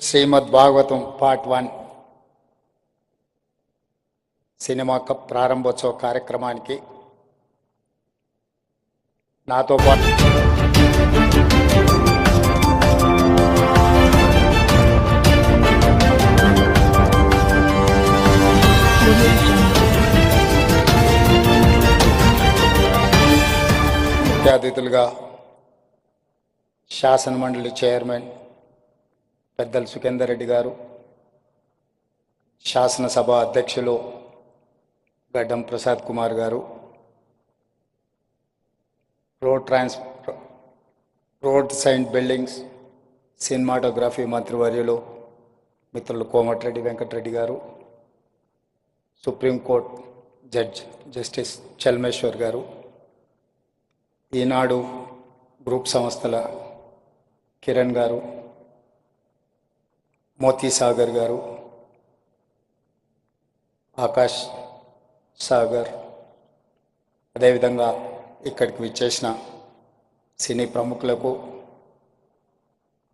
Srimad Bhagavatam part one. Cinema cup ప్రారంభోత్సవ కార్యక్రమానికి నాతో పాటు ముఖ్య అతిథులుగా శాసన మండలి చైర్మన్ పెద్దలు సుఖేందర్ రెడ్డి గారు శాసనసభ అధ్యక్షులు గడ్డం ప్రసాద్ కుమార్ గారు road trans road side buildings cinematography మంత్రివర్యులు మిత్రులు కోమటిరెడ్డి వెంకటరెడ్డి గారు సుప్రీంకోర్టు జడ్జ్ జస్టిస్ చల్మేశ్వర్ గారు ఈనాడు గ్రూప్ సంస్థల కిరణ్ గారు మోతీ సాగర్ గారు ఆకాష్ సాగర్ అదేవిధంగా ఇక్కడికి విచ్చేసిన సినీ ప్రముఖులకు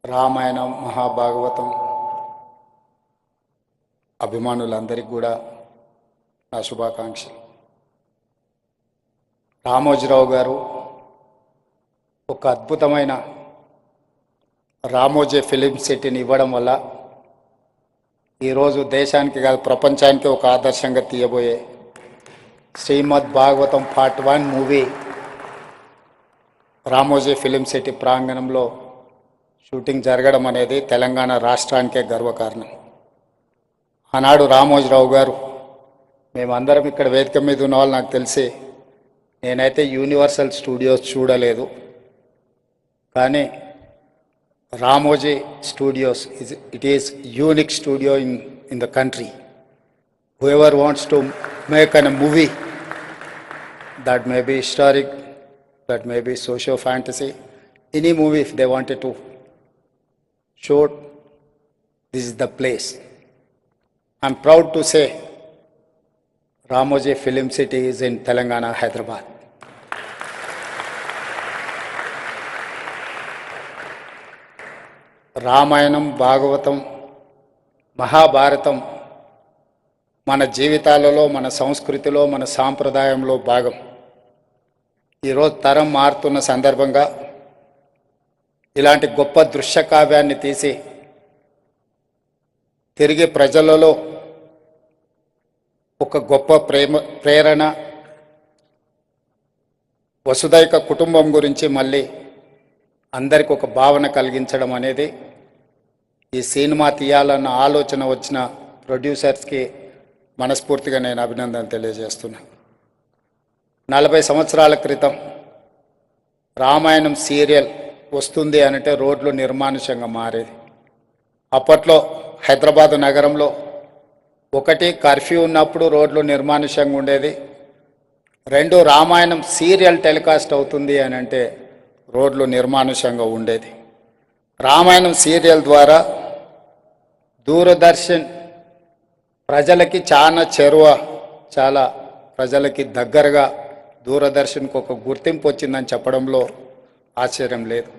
రామాయణం మహాభాగవతం అభిమానులందరికీ కూడా నా శుభాకాంక్షలు. రామోజీరావు గారు ఒక అద్భుతమైన రామోజీ ఫిలిం సిటీని ఇవ్వడం వల్ల ఈరోజు దేశానికి కాదు ప్రపంచానికి ఒక ఆదర్శంగా తీయబోయే Srimad Bhagavatam part one movie Ramoji film city ప్రాంగణంలో షూటింగ్ జరగడం అనేది తెలంగాణ రాష్ట్రానికే గర్వకారణం. ఆనాడు రామోజీరావు గారు మేమందరం ఇక్కడ వేదిక మీద ఉన్న వాళ్ళు నాకు తెలిసి నేనైతే యూనివర్సల్ స్టూడియోస్ చూడలేదు. కానీ Ramoji Studios. Is, it is unique studio in, in the country. Whoever wants to make a movie that may be historic, that may be social fantasy, any movie if they wanted to show, this is the place. I'm proud to say Ramoji Film City is in Telangana, Hyderabad. Ramayanam Bhagavatam Mahabharatam మన జీవితాలలో మన సంస్కృతిలో మన సాంప్రదాయంలో భాగం. ఈరోజు తరం మారుతున్న సందర్భంగా ఇలాంటి గొప్ప దృశ్య కావ్యాన్ని తీసి తిరిగి ప్రజలలో ఒక గొప్ప ప్రేమ ప్రేరణ వసుదైక కుటుంబం గురించి మళ్ళీ అందరికి ఒక భావన కలిగించడం అనేది ఈ సినిమా తీయాలన్న ఆలోచన వచ్చిన ప్రొడ్యూసర్స్కి మనస్ఫూర్తిగా నేను అభినందన తెలియజేస్తున్నా. నలభై సంవత్సరాల క్రితం రామాయణం సీరియల్ వస్తుంది అంటే రోడ్లు నిర్మానుషంగా మారేది. అప్పట్లో హైదరాబాద్ నగరంలో ఒకటి కర్ఫ్యూ ఉన్నప్పుడు రోడ్లు నిర్మానుషంగా ఉండేది. రెండు రామాయణం సీరియల్ టెలికాస్ట్ అవుతుంది అని అంటే రోడ్లు నిర్మానుషంగా ఉండేది. రామాయణం సీరియల్ ద్వారా దూరదర్శన్ ప్రజలకి చాలా చెరువ చాలా ప్రజలకి దగ్గరగా దూరదర్శన్కి ఒక గుర్తింపు వచ్చిందని చెప్పడంలో ఆశ్చర్యం లేదు.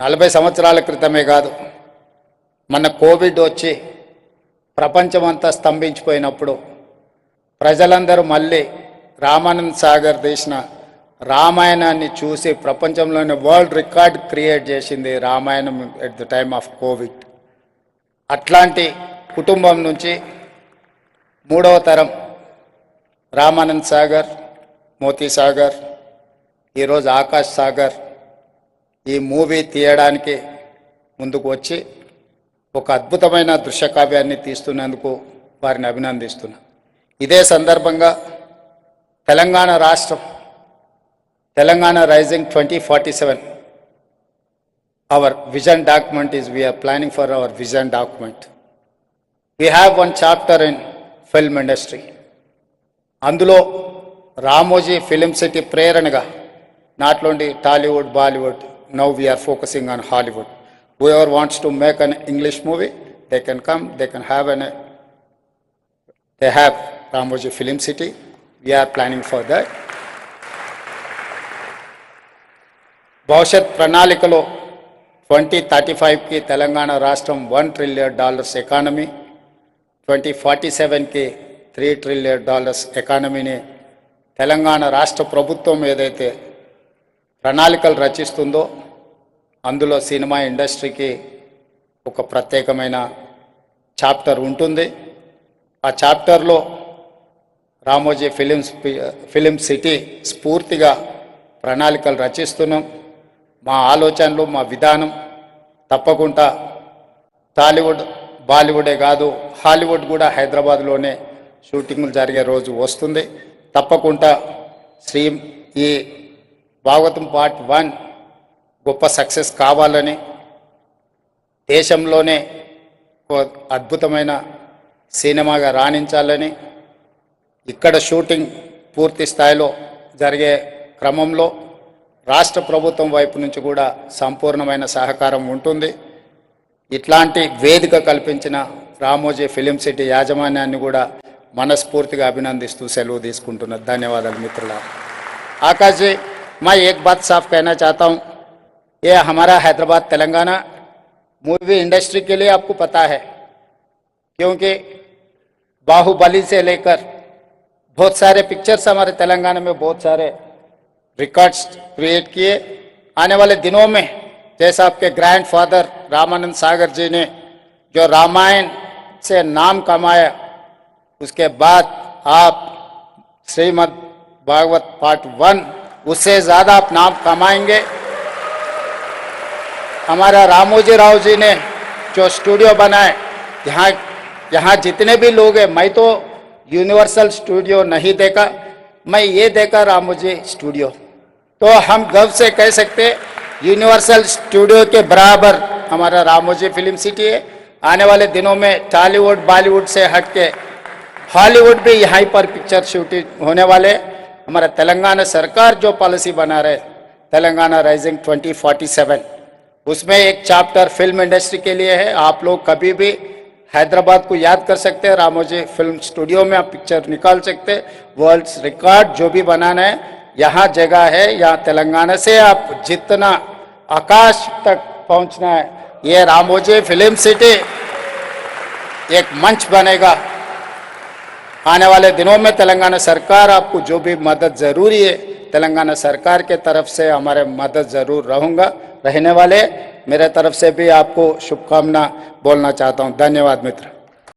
నలభై సంవత్సరాల క్రితమే కాదు మన కోవిడ్ వచ్చి ప్రపంచమంతా స్తంభించిపోయినప్పుడు ప్రజలందరూ మళ్ళీ రామానంద్ సాగర్ తీసిన రామాయణాన్ని చూసి ప్రపంచంలోనే వరల్డ్ రికార్డ్ క్రియేట్ చేసింది Ramayanam at the time of Covid. అట్లాంటి కుటుంబం నుంచి మూడవ తరం రామానంద్ సాగర్ మోతీ సాగర్ ఈరోజు ఆకాష్ సాగర్ ఈ మూవీ తీయడానికి ముందుకు వచ్చి ఒక అద్భుతమైన దృశ్యకావ్యాన్ని తీస్తున్నందుకు వారిని అభినందిస్తున్నా. ఇదే సందర్భంగా తెలంగాణ రాష్ట్రం Telangana rising twenty forty seven Our vision document is we're planning for our vision document we have one chapter in film industry అందులో రామోజీ ఫిలిం సిటీ ప్రేరణగా not only Tollywood Bollywood now we're focusing on Hollywood whoever wants to make an English movie, they can come, they can have an, they have Ramoji Film City. We are planning for that. భవిష్యత్ ప్రణాళికలో twenty thirty ఫైవ్కి తెలంగాణ రాష్ట్రం one trillion dollars economy twenty forty సెవెన్కి three trillion dollars ఎకానమీని తెలంగాణ రాష్ట్ర ప్రభుత్వం ఏదైతే ప్రణాళికలు రచిస్తుందో అందులో సినిమా ఇండస్ట్రీకి ఒక ప్రత్యేకమైన చాప్టర్ ఉంటుంది. ఆ చాప్టర్లో రామోజీ ఫిలిమ్స్ ఫిలిం సిటీ స్ఫూర్తిగా ప్రణాళికలు రచిస్తున్నాం. మా ఆలోచనలు మా విధానం తప్పకుండా టాలీవుడ్ బాలీవుడే కాదు హాలీవుడ్ కూడా హైదరాబాద్లోనే షూటింగ్లు జరిగే రోజు వస్తుంది. తప్పకుండా శ్రీ ఈ భాగవతం పార్ట్ వన్ గొప్ప సక్సెస్ కావాలని దేశంలోనే అద్భుతమైన సినిమాగా రాణించాలని ఇక్కడ షూటింగ్ పూర్తి స్థాయిలో జరిగే క్రమంలో రాష్ట్ర ప్రభుత్వం వైపు నుంచి కూడా సంపూర్ణమైన సహకారం ఉంటుంది ఇట్లాంటి వేదిక కల్పించిన రామోజీ ఫిలిం సిటీ యాజమాన్యాన్ని కూడా మనస్ఫూర్తిగా అభినందిస్తూ సెలవు తీసుకుంటున్నా ధన్యవాదాలు మిత్రుల आकाश जी मैं एक बात साफ कहना चाहता हूँ ये हमारा हैदराबाद तेलंगाना मूवी इंडस्ट्री के लिए आपको पता है क्योंकि बाहुबली से लेकर बहुत सारे पिक्चर्स हमारे तेलंगाना में बहुत सारे रिकॉर्ड्स क्रिएट किए। आने वाले दिनों में जैसा आपके ग्रैंड फादर रामानंद सागर जी ने जो रामायण से नाम कमाया, उसके बाद आप श्रीमद् भागवत पार्ट वन उससे ज़्यादा आप नाम कमाएँगे। हमारा रामोजी राव जी ने जो स्टूडियो बनाए, यहाँ यहाँ जितने भी लोग हैं, मैं तो यूनिवर्सल स्टूडियो नहीं देखा, मैं ये देखा रामोजी स्टूडियो तो हम गर्व से कह सकते यूनिवर्सल स्टूडियो के बराबर हमारा रामोजी फ़िल्म सिटी है। आने वाले दिनों में टॉलीवुड बॉलीवुड से हट के हॉलीवुड भी यहाँ पर पिक्चर शूटिंग होने वाले। हमारा तेलंगाना सरकार जो पॉलिसी बना रहे, तेलंगाना राइजिंग 2047 उसमें एक चैप्टर फ़िल्म इंडस्ट्री के लिए है। आप लोग कभी भी हैदराबाद को याद कर सकते हैं। रामोजी फ़िल्म स्टूडियो में आप पिक्चर निकाल सकते हैं। वर्ल्ड रिकॉर्ड जो भी बनाना है यहाँ जगह है, यहाँ तेलंगाना से आप जितना आकाश तक पहुँचना है, ये रामोजी फ़िल्म सिटी एक मंच बनेगा। आने वाले दिनों में तेलंगाना सरकार आपको जो भी मदद ज़रूरी है, तेलंगाना सरकार के तरफ़ से हमारे मदद ज़रूर रहूँगा। रहने वाले, मेरे तरफ़ से भी आपको शुभकामना बोलना चाहता हूँ। धन्यवाद मित्र।